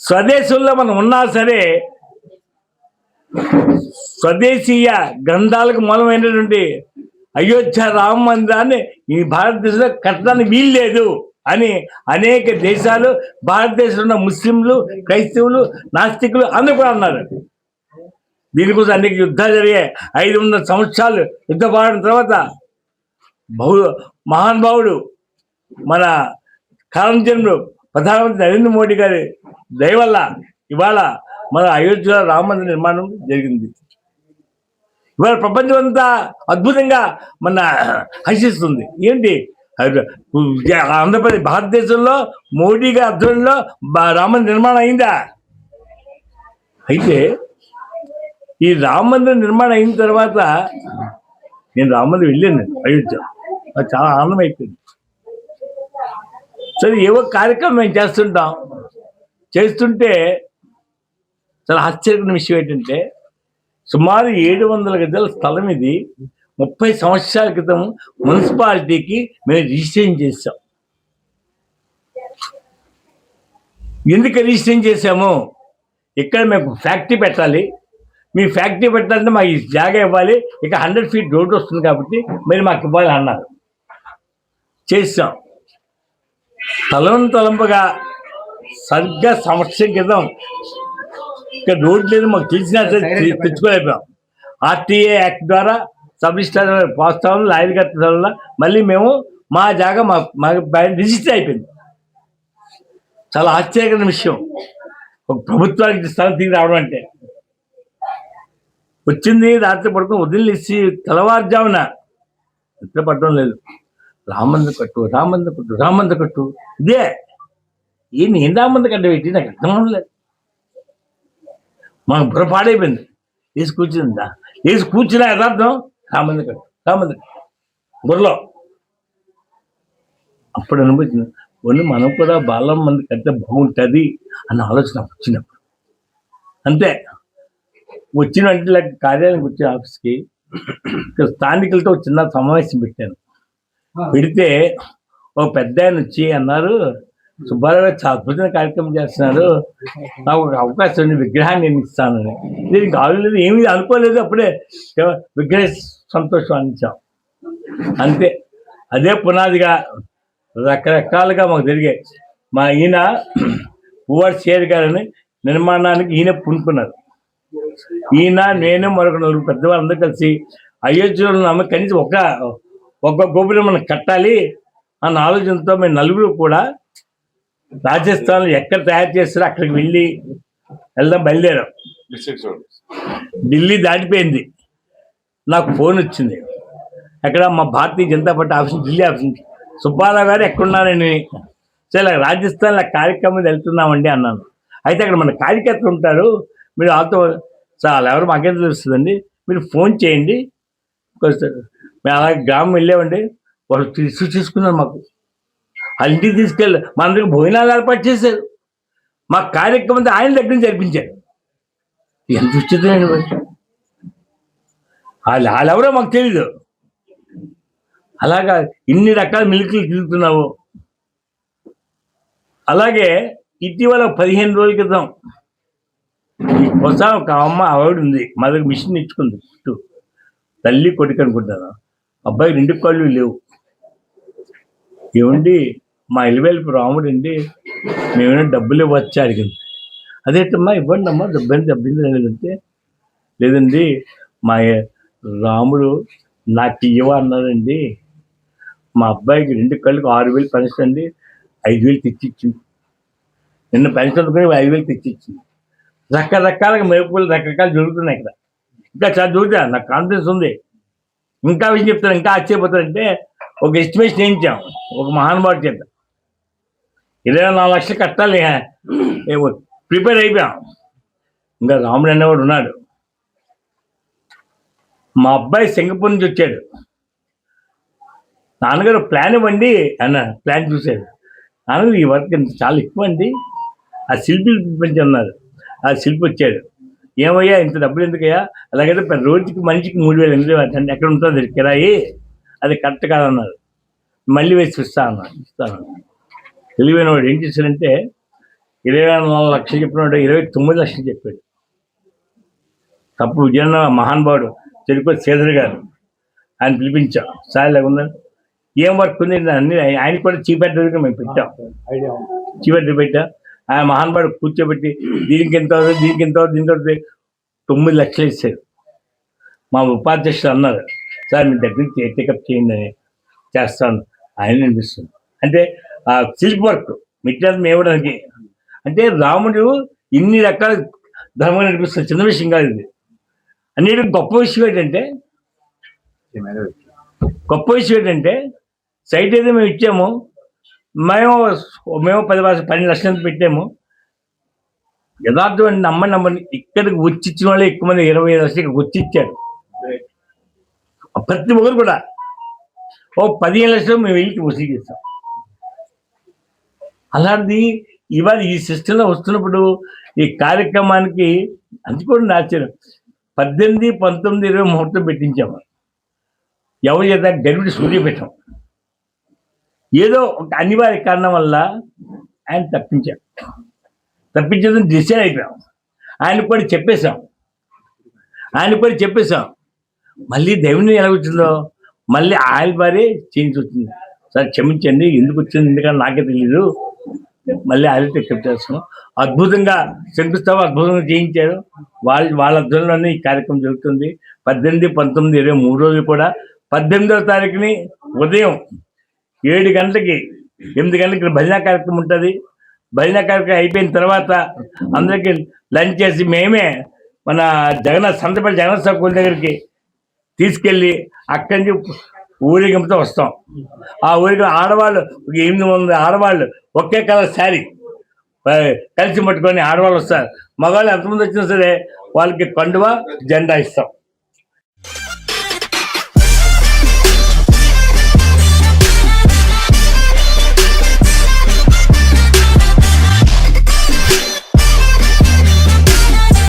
స్వదేశంలో మనం ఉన్నా సరే స్వదేశీయ గ్రంథాలకు మూలమైనటువంటి అయోధ్య రామ మందిరాన్ని ఈ భారతదేశంలో కట్టడానికి వీల్లేదు అని అనేక దేశాలు భారతదేశంలో ఉన్న ముస్లింలు క్రైస్తవులు నాస్తికులు అందరూ కూడా అన్నారు. దీనికోసం అనేక యుద్ధాలు జరిగాయి. ఐదు వందల సంవత్సరాలు యుద్ధ పాడిన తర్వాత బహు మహానుభావుడు మన కాలంచంద్రుడు ప్రధానమంత్రి నరేంద్ర మోడీ గారి దయవల్ల ఇవాళ మన అయోధ్యలో రామ మందిర నిర్మాణం జరిగింది. ఇవాళ ప్రపంచం అంతా అద్భుతంగా మన హర్షిస్తుంది ఏంటి? ఆంధ్రప్రదేశ్ భారతదేశంలో మోడీ గారి అధ్వర్యంలో రామ నిర్మాణం అయిందా? అయితే ఈ రామ మందిర నిర్మాణం అయిన తర్వాత నేను రామ మందిరం వెళ్ళాను అయోధ్య. నాకు చాలా ఆనందం అయిపోయింది సరే ఏవో కార్యక్రమం మేము చేస్తుంటాం. చేస్తుంటే చాలా ఆశ్చర్యకరమైన విషయం ఏంటంటే సుమారు ఏడు వందల గజాల స్థలం ఇది. ముప్పై సంవత్సరాల క్రితం మున్సిపాలిటీకి మేము రిజిస్ట్రేషన్ చేసాం ఎందుకు రిజిస్ట్రేషన్ చేసాము ఇక్కడ మేము ఫ్యాక్టరీ పెట్టాలి. మీ ఫ్యాక్టరీ పెట్టాలంటే మాకు ఈ జాగా ఇవ్వాలి. ఇక హండ్రెడ్ ఫీట్ రోడ్ వస్తుంది కాబట్టి మీరు మాకు ఇవ్వాలి అన్నారు. చేసాం తలం తలంపుగా సరిగ్గా సంవత్సరం క్రితం ఇక్కడ రోడ్ లేదు మాకు తెలిసినా సరే తెచ్చుకోలేకపోయాం. ఆర్టీఏ యాక్ట్ ద్వారా సబ్ రిజిస్టర్ పోస్తాం లాయర్ కట్టడం మళ్ళీ మేము మా జాగా మా మా రిజిస్టర్ అయిపోయింది. చాలా ఆశ్చర్యకరమైన విషయం. ఒక ప్రభుత్వానికి స్థలం తిరిగి రావడం అంటే. వచ్చింది రాత్రి పడుకుని వదిలేసి తెల్లవారుజామున నిద్ర పడడం లేదు. రామంద కట్టు రామంద కట్టు రామంద కట్టు ఇదే. ఏ నేను రామంద కట్ట పెట్టి నాకు అర్థం అవ్వలేదు మాకు బుర్ర పాడైపోయింది వేసి కూర్చుందా? వేసి కూర్చున్నా యథార్థం రామంద కట్టు రామంద బుర్రలో. అప్పుడు అనిపించింది కొన్ని మనం కూడా బాలం మంది కట్టే బాగుంటుంది అన్న ఆలోచన వచ్చినప్పుడు. అంతే. వచ్చిన వెంటనే కార్యాలయం వచ్చే ఆఫీస్కి స్థానికులతో చిన్న సమావేశం పెట్టాను. పెడితే ఒక పెద్ద ఆయన వచ్చి అన్నారు సుబ్బారావు గారు అద్భుతమైన కార్యక్రమం చేస్తున్నారు. నాకు ఒక అవకాశం ఉంది విగ్రహాన్ని నేను ఇస్తానని దీనికి కావలేదు ఏమీ అనుకోలేదు అప్పుడే విగ్రహ సంతోషం అందించాం. అంతే. అదే పునాదిగా రకరకాలుగా మాకు జరిగాయి. మా ఈయన పువ్వాడు షేర్ గారని నిర్మాణానికి ఈయన పుణుకున్నారు ఈయన నేను మరొక నలుగురు పెద్దవాళ్ళందరూ కలిసి అయోధ్యలో ఉన్నాము. కనీసం ఒక ఒక గోపురం మనం కట్టాలి అన్న ఆలోచనతో మేము నలుగురు కూడా రాజస్థాన్లో ఎక్కడ తయారు చేస్తారో అక్కడికి వెళ్ళి వెళ్దాం బయలుదేరాం. ఢిల్లీ దాటిపోయింది. నాకు ఫోన్ వచ్చింది. అక్కడ మా Bharatiya Janata party office Delhi office నుంచి. సుబ్బారావు గారు ఎక్కడున్నారని. సరే రాజస్థాన్లో కార్యక్రమం వెళ్తున్నామండి అన్నాను. అయితే అక్కడ మన కార్యకర్తలు ఉంటారు. మీరు వాళ్ళతో చాలా ఎవరు మాకేం తెలుస్తుందండి? మీరు ఫోన్ చేయండి. మేము అలాగే గ్రామం వెళ్ళామండి. వాళ్ళు తీసి తీసుకున్నారు మాకు. వాళ్ళ తీసుకెళ్ళి మా అందరికి భోజనాలు ఏర్పాటు చేశారు. మా కార్యక్రమం ఆయన దగ్గర నుంచి జరిపించారు. ఎంత ఉచితమైన వాళ్ళు వాళ్ళెవరో మాకు తెలీదు. అలాగా ఇన్ని రకాల మిల్కులు తిరుగుతున్నావు అలాగే ఇటీవల పదిహేను రోజుల క్రితం ఈ కొస ఒక అమ్మ ఆవిడ ఉంది. మా దగ్గర మిషన్ ఇచ్చుకుంది చుట్టూ తల్లి కొడుకు అనుకుంటాను. అబ్బాయి రెండు కళ్ళు లేవు. ఏమండి? మా ఇలవేలుపు రాముడు అండి మేమైనా డబ్బులు ఇవ్వచ్చా అడిగింది. అదేంటమ్మా ఇవ్వండి అమ్మా దెబ్బని డబ్బింది లేదంటే. లేదండి మా రాముడు నాకు ఇవ్వ అన్నారండి మా అబ్బాయికి రెండు కళ్ళకి ఆరు వేలు పెన్షన్ అండి ఐదు వేలు తెచ్చిచ్చింది. నిన్న పెన్షన్ అందుకుని ఐదు వేలు తెచ్చిచ్చింది. రకరకాలుగా మేపులు రకరకాలు జరుగుతున్నాయి ఇక్కడ. ఇంకా చాలా జరుగుతా నాకు కాన్ఫిడెన్స్ ఉంది. ఇంకా విషయం చెప్తాను ఇంకా ఆశ్చర్యపోతారంటే ఒక ఎస్టిమేషన్ వేయించాం ఒక మహానుభావుడు చేత ఇరవై నాలుగు లక్షలు కట్టాలి ప్రిపేర్ అయిపోయాం. ఇంకా రాముడు అనేవాడు ఉన్నాడు. మా అబ్బాయి సింగపూర్ నుంచి వచ్చాడు. నాన్నగారు ప్లాన్ ఇవ్వండి అన్న ప్లాన్ చూశాడు. నాన్నగారు ఈ వర్క్ చాలా ఎక్కువ అండి. ఆ శిల్పి పిలిపించి ఉన్నారు ఆ శిల్పి వచ్చాడు. ఏమయ్యా ఇంత డబ్బులు ఎందుకయ్యా? అలాగైతే రోజుకి మనిషికి మూడు వేలు ఎనిమిది వేలు ఎక్కడ ఉంటుంది కిరాయి అది కరెక్ట్ కాదన్నారు. మళ్ళీ వేసి ఇస్తా అన్నారు ఇస్తాను తెలివైన వాడు ఏం చేశాడంటే ఇరవై నాలుగు లక్షలు చెప్పినాడు ఇరవై తొమ్మిది లక్షలు చెప్పాడు. తప్పు విజయన్న మహానుభావుడు తిరుపతి శ్రీధర్ గారు ఆయన పిలిపించాం. సార్ లేకుండా ఏం వర్క్ ఉంది? అన్ని ఆయన కూడా అడ్వైజర్గా మేము పెట్టాం. అడ్వైజర్ పెట్టాం. ఆయన మహానుభావుడు కూర్చోబెట్టి దీనికి ఎంత అవుతుంది దీనికి ఎంత అవుతుంది దీనికి అవుతుంది. తొమ్మిది లక్షలు ఇచ్చారు. మా ఉపాధ్యక్షులు అన్నారు సార్ మీ దగ్గరికి టేకప్ చేయండి అని చేస్తాను. ఆయన అనిపిస్తుంది. అంటే ఆ సిల్క్ వర్క్ మిట్టాలు మేవడానికి. అంటే రాముడు ఇన్ని రకాల ధర్మం అనిపిస్తుంది చిన్న విషయం కాదు ఇది. అన్నిటి గొప్ప విషయం ఏంటంటే గొప్ప విషయం ఏంటంటే సైట్ అయితే మేము ఇచ్చాము మేము మేము పది లక్ష- పన్నెండు లక్షలు పెట్టాము? యథార్థం నమ్మని నమ్మని ఇక్కడికి వచ్చి ఇచ్చిన వాళ్ళే ఎక్కువ మంది ఇరవై ఐదు లక్షలు ఇక్కడికి వచ్చి ఇచ్చారు. ప్రతి ఒక్కరు కూడా ఓ పదిహేను లక్షలు మేము వెళ్ళి వసూలు చేస్తాం. అలాంటి ఇవాళ ఈ సిస్టంలో వస్తున్నప్పుడు ఈ కార్యక్రమానికి అది కూడా నాచారు. పద్దెనిమిది పంతొమ్మిది ఇరవై ముహూర్తం పెట్టించాము. ఎవరి చేత గరివిడి సూర్య పెట్టాం. ఏదో ఒక అనివార్య కారణం వల్ల ఆయన తప్పించాం తప్పించేదని డిసైడ్ అయిపోయాం. ఆయన కూడా చెప్పేశాం. ఆయన కూడా చెప్పేశాం. మళ్ళీ దేవుని ఎలా వచ్చిందో? మళ్ళీ ఆయిల్ బారే చేంజ్ వచ్చింది. సార్ క్షమించండి ఎందుకు వచ్చింది? ఎందుకంటే నాకే తెలియదు మళ్ళీ ఆయిల్ టెక్అప్ చేస్తున్నాం. అద్భుతంగా శంకుస్థాపన అద్భుతంగా చేయించారు. వాళ్ళ వాళ్ళ అధ్వర్యంలోనే ఈ కార్యక్రమం జరుగుతుంది. పద్దెనిమిది పంతొమ్మిది ఇరవై మూడు రోజులు కూడా పద్దెనిమిదవ తారీఖుని ఉదయం ఏడు గంటలకి ఎనిమిది గంటలకి ఇక్కడ భజన కార్యక్రమం ఉంటుంది. భజన కార్యక్రమం అయిపోయిన తర్వాత అందరికీ లంచ్ చేసి మేమే మన జగన్నాథ్ సంతపల్లి జగన్నాథ్ స్వామి దగ్గరికి తీసుకెళ్ళి అక్కడి నుంచి ఊరేగింపుతో వస్తాం. ఆ ఊరికి ఆడవాళ్ళు ఒక ఎనిమిది మంది ఆడవాళ్ళు ఒకే కలర్ శారీ కలిసి పట్టుకొని ఆడవాళ్ళు వస్తారు. మగవాళ్ళు ఎంతమంది వచ్చినా సరే వాళ్ళకి పండువ జెండా ఇస్తాం.